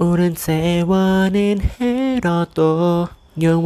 อุรันเซวานินเฮรอโตยอง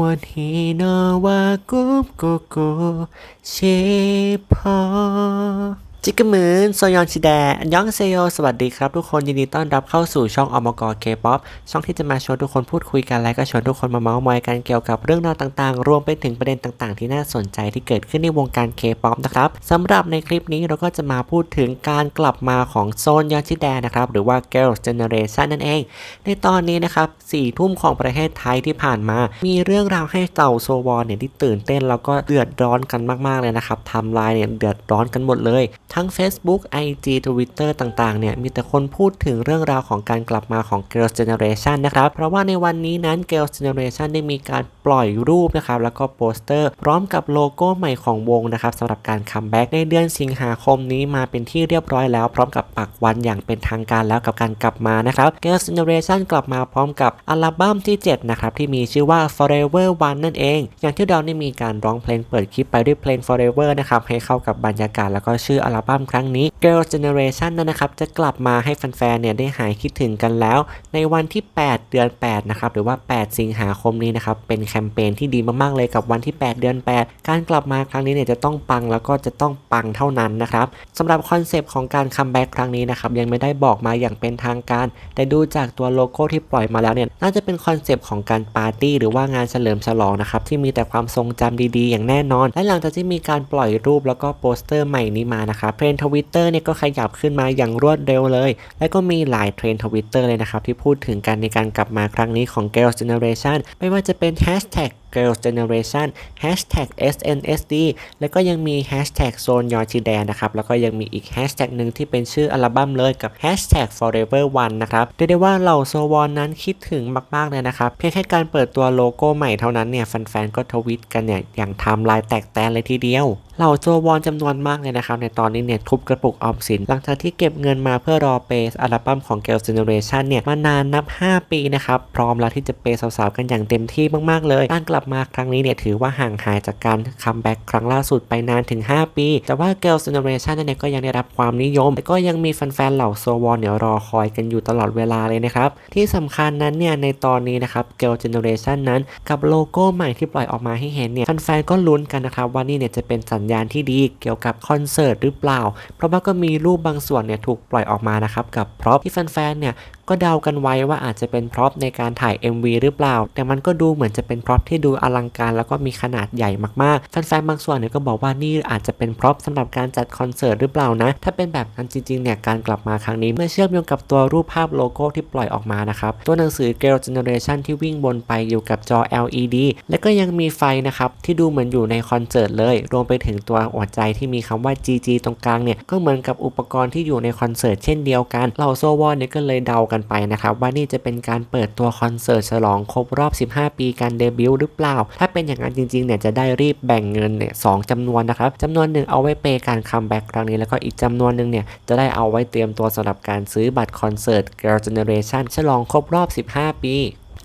จิกกะหมืนโซยอนชิแดอันยองเซโย สวัสดีครับทุกคนยินดีต้อนรับเข้าสู่ช่องอมกเคป๊อปช่องที่จะมาชวนทุกคนพูดคุยกันและก็ชวนทุกคนมาเมาส์มอยกันเกี่ยวกับเรื่องราวต่างๆ รวมไปถึงประเด็นต่างๆ ที่น่าสนใจที่เกิดขึ้นในวงการเคป๊อปนะครับสำหรับในคลิปนี้เราก็จะมาพูดถึงการกลับมาของโซนยอนชิแดนะครับหรือว่า Girls Generation นั่นเอง ในตอนนี้นะครับสี่ทุ่มของประเทศไทยที่ผ่านมา มีเรื่องราวให้เต่าโซวอนเนี่ยที่ตื่นเต้นแล้วก็เดือดร้อนกันมากๆเลยนะครับทำลายเนี่ยเดือดร้อนกันหมดเลยทั้ง Facebook IG Twitter ต่างๆ เนี่ย มีแต่คนพูดถึงเรื่องราวของการกลับมาของ Girls Generation นะครับ เพราะว่าในวันนี้นั้น Girls Generation ได้มีการปล่อยรูปนะครับ แล้วก็โปสเตอร์ พร้อมกับโลโก้ใหม่ของวงนะครับสำหรับการคัมแบ็กในเดือนสิงหาคมนี้มาเป็นที่เรียบร้อยแล้ว พร้อมกับปักวันอย่างเป็นทางการแล้วกับการกลับมานะครับ Girls Generation กลับมาพร้อมกับอัลบั้มที่ 7 นะครับ ที่มีชื่อว่า Forever One นั่นเอง อย่างที่เราได้มีการร้องเพลงเปิดคลิปไปด้วยเพลง Forever นะครับให้เข้ากับบรรยากาศแล้วก็ชื่ออัลบั้มครั้งนี้ Girls Generation นั้นนะครับ จะกลับมาให้แฟนๆเนี่ยได้หายคิดถึงกันแล้ว ในวันที่ 8 เดือน 8 นะครับ หรือว่า 8 สิงหาคมนี้นะครับ เป็นแคมเปญที่ดีมากๆเลยกับวันที่ 8 เดือน 8 การกลับมาครั้งนี้เนี่ยจะต้องปังแล้วก็จะต้องปังเท่านั้นนะครับสำหรับคอนเซปต์ของการคัมแบ็กครั้งนี้นะครับยังไม่ได้บอกมาอย่างเป็นทางการ แต่ดูจากตัวโลโก้ที่ปล่อยมาแล้วเนี่ยน่าจะเป็นคอนเซปต์ของการปาร์ตี้หรือว่างานเฉลิมฉลองนะครับที่มีแต่ความทรงจำดีๆ อย่างแน่นอน และหลังจากที่มีการปล่อยรูปแล้วก็โปสเตอร์ใหม่นี้มานะครับเทรนทวิตเตอร์เนี่ยก็ขยับขึ้นมาอย่างรวดเร็วเลย และก็มีหลายเทรนทวิตเตอร์เลยนะครับที่พูดถึงกันในการกลับมาครั้งนี้ของ Girls Generation ไม่ว่าจะเป็นแฮชแท็ก Girls Generation Hashtag SNSD แล้วก็ยังมี Hashtag โซนยอชิแดนะครับ แล้วก็ยังมีอีก Hashtag หนึ่งที่เป็นชื่ออัลบั้มเลยกับ Hashtag Forever One นะครับเรียกได้ว่าเหล่าโซวอนนั้นคิดถึงมาก ๆ เลยนะครับ เพียงแค่การเปิดตัวโลโก้ใหม่เท่านั้นเนี่ยแฟนๆก็ทวิตกันเนี่ยอย่างไทม์ไลน์แตกแตนเลยทีเดียวเหล่าโซวอนจำนวนมากเลยนะครับในตอนนี้เนี่ยทุบกระปุกออมสิน หลังจากที่เก็บเงินมาเพื่อรอเปย์อัลบั้มของ Girls Generation เนี่ยมานานนับ 5 ปีนะครับพร้อมแล้วที่จะเปย์สาวๆกันอย่างเต็มที่มากๆเลยการกลับมาครั้งนี้เนี่ยถือว่าห่างหายจากการคัมแบ็กครั้งล่าสุดไปนานถึง 5 ปี แต่ว่า Girls Generation นั่นเองก็ยังได้รับความนิยมและก็ยังมีแฟนๆเหล่าโซวอนเนี่ยรอคอยกันอยู่ตลอดเวลาเลยนะครับ ที่สำคัญนั้นเนี่ยในตอนนี้นะครับ Girls Generation นั้นกับโลโก้ใหม่ที่ปล่อยออกมาให้เห็นเนี่ยแฟนๆก็ลุ้นกันนะครับว่านี่เนี่ยจะเป็นสัญญาณที่ดีเกี่ยวกับคอนเสิร์ตหรือเปล่า เพราะว่าก็มีรูปบางส่วนเนี่ยถูกปล่อยออกมานะครับกับพร็อพที่แฟนๆเนี่ย ก็เดากันไว้ว่าอาจจะเป็นพร็อพในการถ่าย MV หรือเปล่า แต่มันก็ดูเหมือนจะเป็นพร็อพที่ดูอลังการแล้วก็มีขนาดใหญ่มากๆแฟนๆบางส่วนเนี่ยก็บอกว่านี่อาจจะเป็นพร็อพสำหรับการจัดคอนเสิร์ตหรือเปล่านะถ้าเป็นแบบนั้นจริงๆเนี่ยการกลับมาครั้งนี้เมื่อเชื่อมโยงกับตัวรูปภาพโลโก้ที่ปล่อยออกมานะครับตัวหนังสือ Girl Generation ที่วิ่งบนไปอยู่กับจอ LED และก็ยังมีไฟนะครับที่ดูเหมือนอยู่ในคอนเสิร์ตเลย รวมไปถึงตัวหัวใจที่มีคำว่า GG ตรงกลางเนี่ยก็เหมือนกับอุปกรณ์ที่อยู่ในคอนเสิร์ตเช่นเดียวกันเหล่าโซวอนเนี่ยก็เลยเดากันไปนะครับว่านี่จะเป็นการเปิดตัวคอนเสิร์ตฉลองครบรอบ 15 ปีการเดบิวต์หรือเปล่า ถ้าเป็นอย่างนั้นจริงๆเนี่ยจะได้รีบแบ่งเงินเนี่ยสองจำนวนนะครับจำนวนหนึ่งเอาไว้เปย์การคัมแบ็กครั้งนี้แล้วก็อีกจำนวนหนึ่งเนี่ยจะได้เอาไว้เตรียมตัวสำหรับการซื้อบัตรคอนเสิร์ต Girl Generation ฉลองครบรอบ 15 ปี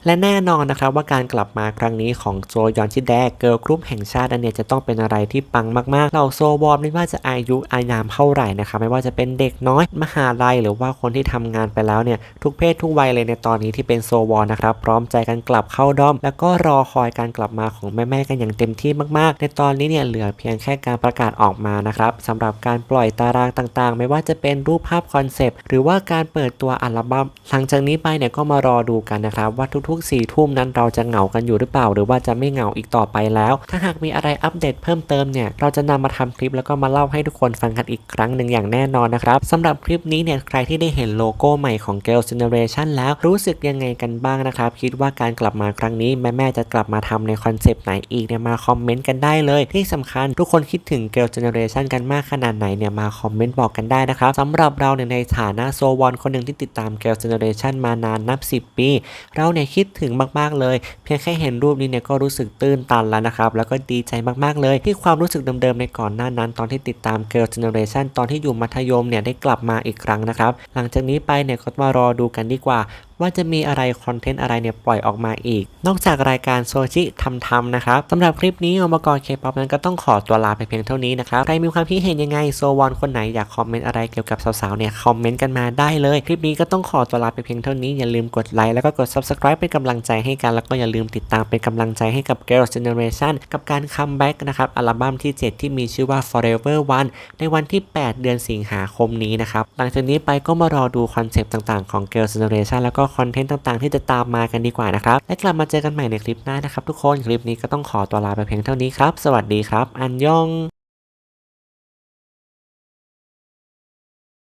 และแน่นอนนะครับว่าการกลับมาครั้งนี้ของโซยอนชิแดเกิร์ลกรุ๊ปแห่งชาติอันเนี่ยจะต้องเป็นอะไรที่ปังมากๆ เราโซวอมไม่ว่าจะอายุอายามเท่าไหร่นะครับไม่ว่าจะเป็นเด็กน้อยมหาลัยหรือว่าคนที่ทำงานไปแล้วเนี่ยทุกเพศทุกวัยเลยในตอนนี้ที่เป็นโซวอร์นะครับพร้อมใจกันกลับเข้าด้อม แล้วก็รอคอยการกลับมาของแม่ๆกันอย่างเต็มที่มากๆ ในตอนนี้เนี่ยเหลือเพียงแค่การประกาศออกมานะครับสำหรับการปล่อยตารางต่างๆ ไม่ว่าจะเป็นรูปภาพคอนเซปต์หรือว่าการเปิดตัวอัลบั้มหลังจากนี้ไปเนี่ยก็มารอดูกันนะครับว่าทุกๆ4ี่ทุ่มนั้นเราจะเหงากันอยู่หรือเปล่า หรือว่าจะไม่เหงาอีกต่อไปแล้ว ถ้าหากมีอะไรอัปเดตเพิ่มเติมเนี่ยเราจะนำมาทำคลิปแล้วก็มาเล่าให้ทุกคนฟังกันอีกครั้งหนึ่งอย่างแน่นอนนะครับสำหรับคลิปนี้เนี่ยใครที่ได้เห็นโลโก้ใหม่ของ Girls Generation แล้วรู้สึกยังไงกันบ้างนะครับ คิดว่าการกลับมาครั้งนี้แม่ๆจะกลับมาทำในคอนเซปต์ไหนอีกเนี่ยมาคอมเมนต์กันได้เลย ที่สำคัญทุกคนคิดถึง Girls Generation กันมากขนาดไหนเนี่ยมาคอมเมนต์บอกกันได้นะครับสำหรับเราเนี่ยในฐานะโซวอนคนหนึ่งที่ติดตาม Girls Generation มานานนับ 10 ปี เราเนี่ยคิดดถึงมากๆเลย เพียงแค่เห็นรูปนี้เนี่ยก็รู้สึกตื้นตันแล้วนะครับ แล้วก็ดีใจมากๆเลย ที่ความรู้สึกเดิมๆในก่อนหน้านั้น ตอนที่ติดตาม Girl Generation ตอนที่อยู่มัธยมเนี่ยได้กลับมาอีกครั้งนะครับ หลังจากนี้ไปเนี่ยก็มารอดูกันดีกว่าว่าจะมีอะไรคอนเทนต์อะไรเนี่ยปล่อยออกมาอีก นอกจากรายการโซชิทำทำๆนะครับสำหรับคลิปนี้อมกรเคป๊อปนั้นก็ต้องขอตัวลาไปเพียงเท่านี้นะครับใครมีความคิดเห็นยังไงโซวอนคนไหนอยากคอมเมนต์อะไรเกี่ยวกับสาวๆเนี่ยคอมเมนต์กันมาได้เลย คลิปนี้ก็ต้องขอตัวลาไปเพียงเท่านี้อย่าลืมกดไลค์แล้วก็กด subscribe เป็นกำลังใจให้กันแล้วก็อย่าลืมติดตามเป็นกำลังใจให้กับ Girls Generation กับการคัมแบ็กนะครับอัลบั้มที่ 7 ที่มีชื่อว่า Forever One ในวันที่ 8 เดือนสิงหาคมนี้นะครับหลังจากนี้ไปก็มารอดูคอนเซปต์ต่างๆของ Girls Generation แล้วก็คอนเทนต์ต่างๆ ที่จะตามมากันดีกว่านะครับ และกลับมาเจอกันใหม่ในคลิปหน้านะครับทุกคน คลิปนี้ก็ต้องขอตัวลาไปเพียงเท่านี้ครับ สวัสดีครับ อันยอง